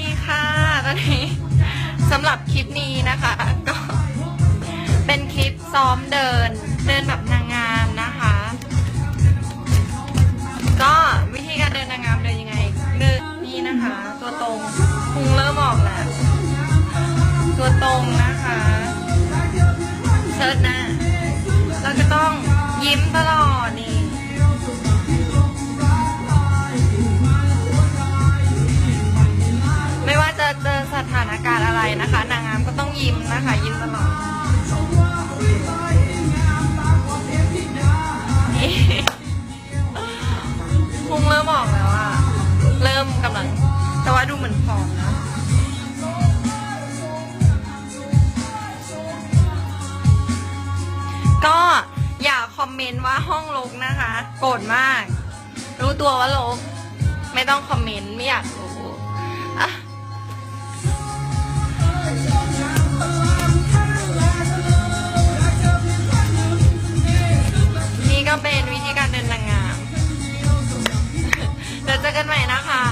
ดีค่ะตอนนี้สำหรับคลิปนี้นะคะ ก็เป็นคลิปซ้อมเดิน เดินแบบนางงามนะคะ ก็วิธีการเดินนางงามเดินยังไงเดินนี่นะคะ ตัวตรงพุงเริ่มออกแล้วตัวตรงนะคะเชิดหน้าเราจะต้องยิ้มตลอดนี่ พุงเริ่มออกแล้วอะเริ่มกำลัง แต่ว่าดูเหมือนผอมนะก็อย่าคอมเมนต์ว่าห้องลกนะคะ โกรธมาก รู้ตัวว่าลก ไม่ต้องคอมเมนต์ ไม่อยากรู้ เเจอกันใหม่นะคะ